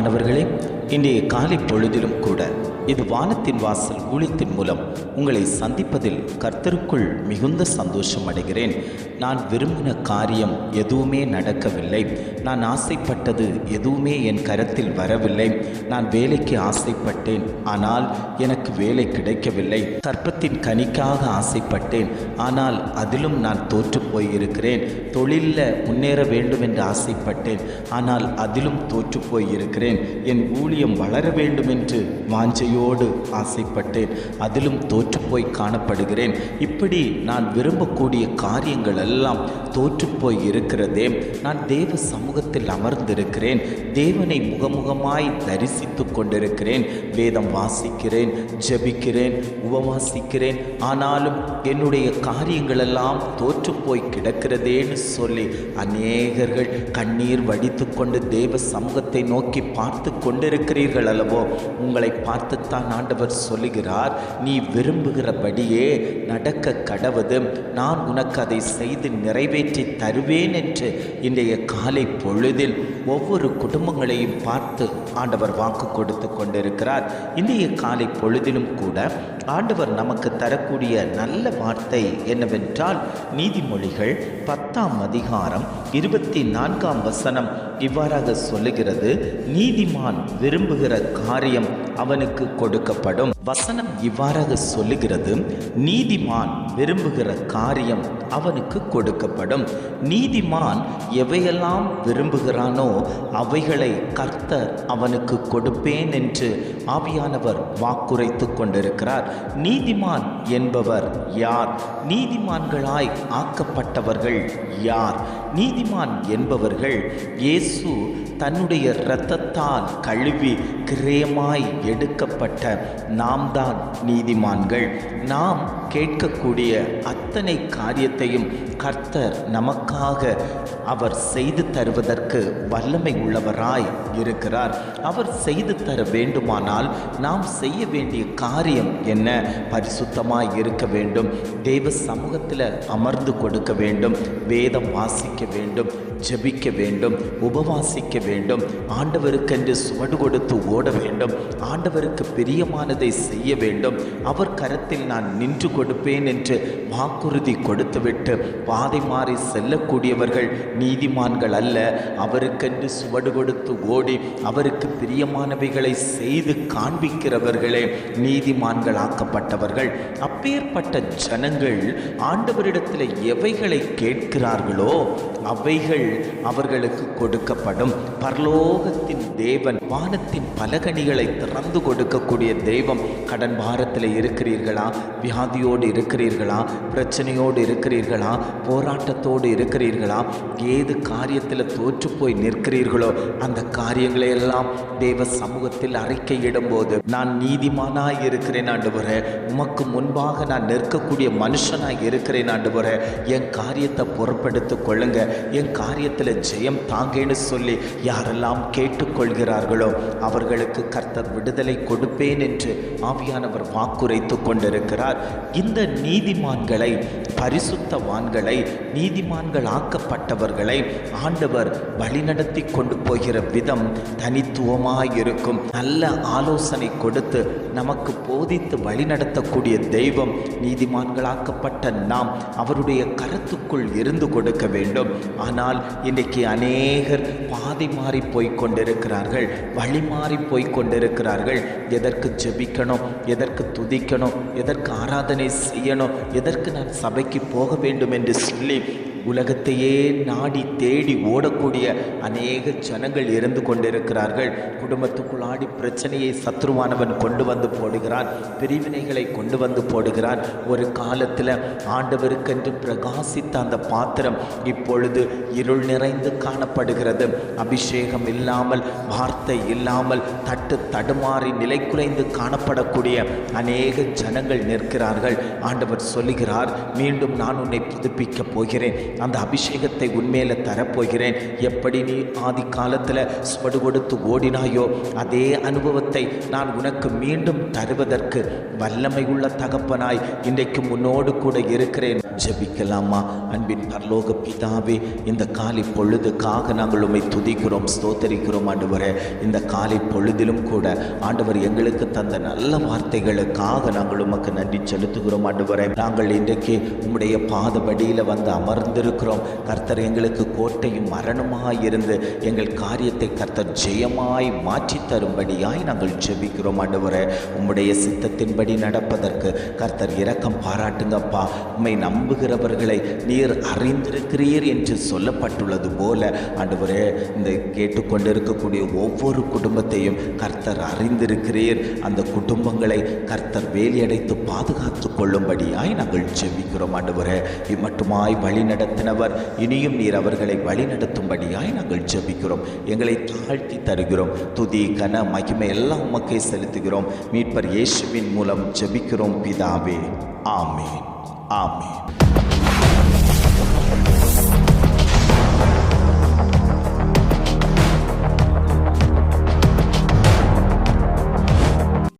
பிரியமானவர்களே இன்றைய காலை பொழுதிலும் கூட இது வானத்தின் வாசல் ஊழியத்தின் மூலம். உங்களை சந்திப்பதில் கர்த்தருக்குள் மிகுந்த சந்தோஷம் அடைகிறேன். நான் விரும்பின காரியம் எதுவுமே நடக்கவில்லை. நான் ஆசைப்பட்டது எதுவுமே என் கரத்தில் வரவில்லை. நான் வேலைக்கு ஆசைப்பட்டேன். ஆனால் எனக்கு வேலை கிடைக்கவில்லை. கற்பத்தின் கனிக்காக ஆசைப்பட்டேன். ஆனால் அதிலும் நான் தோற்று போயிருக்கிறேன். தொழிலில் முன்னேற வேண்டும் என்று ஆசைப்பட்டேன். ஆனால் அதிலும் தோற்று போயிருக்கிறேன். என் ஊழியம் வளர வேண்டும் என்று வாஞ்சையோடு ஆசைப்பட்டேன். அதிலும் தோற்றுப்போய் காணப்படுகிறேன். இப்படி நான் விரும்பக்கூடிய காரியங்கள் எல்லாம் தோற்றுப்போய் இருக்கிறதே. நான் தேவ சமூகத்தில் அமர்ந்திருக்கிறேன். தேவனை முகமுகமாய் தரிசித்து கொண்டிருக்கிறேன். வேதம் வாசிக்கிறேன் ஜெபிக்கிறேன் உபவாசிக்கிறேன். ஆனாலும் என்னுடைய காரியங்களெல்லாம் தோற்றுப்போய் கிடக்கிறதேன்னு சொல்லி அநேகர்கள் கண்ணீர் வடித்து கொண்டு தேவ சமூகத்தை நோக்கி பார்த்து கொண்டிருக்கிறீர்கள் அல்லவோ? உங்களை பார்த்து பார்த்துத்தான் ஆண்டவர் சொல்லுகிறார். நீ விரும்புகிறபடியே நடக்க கடவது. நான் உனக்கு அதை செய்து நிறைவேற்றி தருவேன் என்று இன்றைய காலை பொழுதில் ஒவ்வொரு குடும்பங்களையும் பார்த்து ஆண்டவர் வாக்கு கொடுத்து கொண்டிருக்கிறார். இன்றைய காலை பொழுதிலும் கூட ஆண்டவர் நமக்கு தரக்கூடிய நல்ல வார்த்தை என்னவென்றால் நீதிமொழிகள் பத்தாம் அதிகாரம் இருபத்தி நான்காம் வசனம் இவ்வாறாக சொல்லுகிறது நீதிமான் விரும்புகிற காரியம் அவனுக்கு கொடுக்கப்படும். வசனம் இவ்வாறாக சொல்லுகிறது நீதிமான் விரும்புகிற காரியம் அவனுக்கு கொடுக்கப்படும். நீதிமான் எவையெல்லாம் விரும்புகிறானோ அவைகளை கர்த்தர் அவனுக்கு கொடுப்பேன் என்று ஆவியானவர் வாக்குரைத்து கொண்டிருக்கிறார். நீதிமான் என்பவர் யார்? நீதிமான்களாய் ஆக்கப்பட்டவர்கள் யார்? நீதிமான் என்பவர்கள் இயேசு தன்னுடைய இரத்தத்தால் கழுவி கிரயமாய் எடுக்கப்பட்ட நாம் தான் நீதிமான்கள். நாம் கேட்கக்கூடிய அத்தனை காரியத்தையும் கர்த்தர் நமக்காக அவர் செய்து தருவதற்கு வல்லமை உள்ளவராய் இருக்கிறார். அவர் செய்து தர வேண்டுமானால் நாம் செய்ய வேண்டிய காரியம் என்ன? பரிசுத்தமாய் இருக்க வேண்டும். தேவ சமூகத்தில் அமர்ந்து கொடுக்க வேண்டும். வேதம் வாசிக்க வேண்டும். ஜெபிக்க வேண்டும் உபவாசிக்க வேண்டும் ஆண்டவருக்கென்று சுவடு கொடுத்து ஓட வேண்டும் ஆண்டவருக்கு பிரியமானதை செய்ய வேண்டும். அவர் கரத்தில் நான் நின்று கொடுப்பேன் என்று வாக்குறுதி கொடுத்துவிட்டு பாதை மாறி செல்லக்கூடியவர்கள் நீதிமான்கள் அல்ல. அவருக்கென்று சுவடு கொடுத்து ஓடி அவருக்கு பிரியமானவைகளை செய்து காண்பிக்கிறவர்களே நீதிமான்கள் ஆக்கப்பட்டவர்கள் அப்பேற்பட்ட ஜனங்கள் ஆண்டவரிடத்தில் எவைகளை கேட்கிறார்களோ அவைகள் அவர்களுக்கு கொடுக்கப்படும். பரலோகத்தின் தேவன் வானத்தின் பலகணிகளை திறந்து கொடுக்கக்கூடிய தெய்வம். கடன் பாரத்தில் இருக்கிறீர்களா? வியாதியோடு இருக்கிறீர்களா? பிரச்சனையோடு இருக்கிறீர்களா? போராட்டத்தோடு இருக்கிறீர்களா? ஏது காரியத்தில் தோற்று போய் நிற்கிறீர்களோ அந்த காரியங்களை எல்லாம் தேவ சமூகத்தில் அறிக்கையிடும் போது நான் நீதிமானாய் இருக்கிறேன் வர உமக்கு முன்பாக நான் நிற்கக்கூடிய மனுஷனாய் இருக்கிறேன் ஆண்டவரே. என் காரியத்தை பொறுப்படுத்திக் கொள்ளுங்க. என் காரியத்தில் ஜெயம் தாங்கேன்னு சொல்லி யாரெல்லாம் கேட்டுக்கொள்கிறார்களோ அவர்களுக்கு கர்த்தர் விடுதலை கொடுப்பேன் என்று ஆவியானவர் வாக்குரைத்து கொண்டிருக்கிறார். இந்த நீதிமான்களை பரிசுத்தவான்களை நீதிமான்கள் ஆக்கப்பட்டவர்களை ஆண்டவர் வழிநடத்தி கொண்டு போகிற விதம் தனித்துவமாயிருக்கும். நல்ல ஆலோசனை கொடுத்து நமக்கு போதித்து வழிநடத்தக்கூடிய தெய்வம் நீதிமான்களாக்கப்பட்ட நாம். அவருடைய கருத்துக்குள் இருந்து கொடுக்க வேண்டும். ஆனால் இன்றைக்கு அநேகர் பாதை மாறி போய் கொண்டிருக்கிறார்கள் வழி மாறி போய் கொண்டிருக்கிறார்கள். எதற்கு ஜெபிக்கணும் எதற்கு துதிக்கணும் எதற்கு ஆராதனை செய்யணும் எதற்கு நான் சபைக்கு போக வேண்டும் என்று சொல்லி உலகத்தையே நாடி தேடி ஓடக்கூடிய அநேக ஜனங்கள் இருந்து கொண்டிருக்கிறார்கள். குடும்பத்துக்குள்ளாடி பிரச்சனையை சத்ருவானவன் கொண்டு வந்து போடுகிறான். பிரிவினைகளை கொண்டு வந்து போடுகிறான். ஒரு காலத்தில் ஆண்டவருக்கென்று பிரகாசித்த அந்த பாத்திரம் இப்பொழுது இருள் நிறைந்து காணப்படுகிறது. அபிஷேகம் இல்லாமல் வார்த்தை இல்லாமல் தட்டு தடுமாறி நிலை குறைந்து காணப்படக்கூடிய அநேக ஜனங்கள் நிற்கிறார்கள். ஆண்டவர் சொல்லுகிறார் மீண்டும் நான் உன்னை புதுப்பிக்கப் போகிறேன். அந்த அபிஷேகத்தை உண்மையில தரப்போகிறேன். எப்படி நீ ஆதி காலத்தில் சுவடு கொடுத்து ஓடினாயோ அதே அனுபவத்தை நான் உனக்கு மீண்டும் தருவதற்கு வல்லமை உள்ள தகப்பனாய் இன்றைக்கு முன்னோடு கூட இருக்கிறேன். ஜெபிக்கலாமா? அன்பின் பரலோக பிதாவே இந்த காலை பொழுதுக்காக நாங்கள் உண்மை துதிக்கிறோம் ஸ்தோத்தரிக்கிறோம் ஆண்டவரே. இந்த காலை பொழுதிலும் கூட ஆண்டவர் எங்களுக்கு தந்த நல்ல வார்த்தைகளுக்காக நாங்கள் உமக்கு நன்றி செலுத்துகிறோம் ஆண்டவரே. நாங்கள் இன்றைக்கு உம்முடைய பாதபடியில் வந்து அமர்ந்து வந்திருக்கிறோம். கர்த்தர் எங்களுக்கு கோட்டையும் மரணமாய் இருந்து எங்கள் காரியத்தை கர்த்தர் ஜெயமாய் மாற்றி தரும்படியாய் நாங்கள் ஜெபிக்கிறோம் ஆண்டவரே. உம்முடைய சித்தத்தின்படி நடப்பதற்கு கர்த்தர் இரக்கம் பாராட்டுங்கப்பா. உம்மை நம்புகிறவர்களை நீர் அறிந்திருக்கிறீர் என்று சொல்லப்பட்டுள்ளது போல ஆண்டவரே. இந்த கேட்டுக்கொண்டிருக்கக்கூடிய ஒவ்வொரு குடும்பத்தையும் கர்த்தர் அறிந்திருக்கிறீர். அந்த குடும்பங்களை கர்த்தர் வேலியடைத்து பாதுகாத்து கொள்ளும்படியாய் நாங்கள் ஜெபிக்கிறோம் ஆண்டவரே. இம்மட்டுமாய் வழி நடத்தினவர் இனியும் நீர் அவர்களை வழிநடத்தும்படியாய் நாங்கள் ஜபிக்கிறோம். எங்களை தாழ்த்தி தருகிறோம். துதி கன மகிமை எல்லாம் உமக்கே செலுத்துகிறோம். மீட்பர் இயேசுவின் மூலம் ஜபிக்கிறோம் பிதாவே. ஆமேன். ஆமேன்.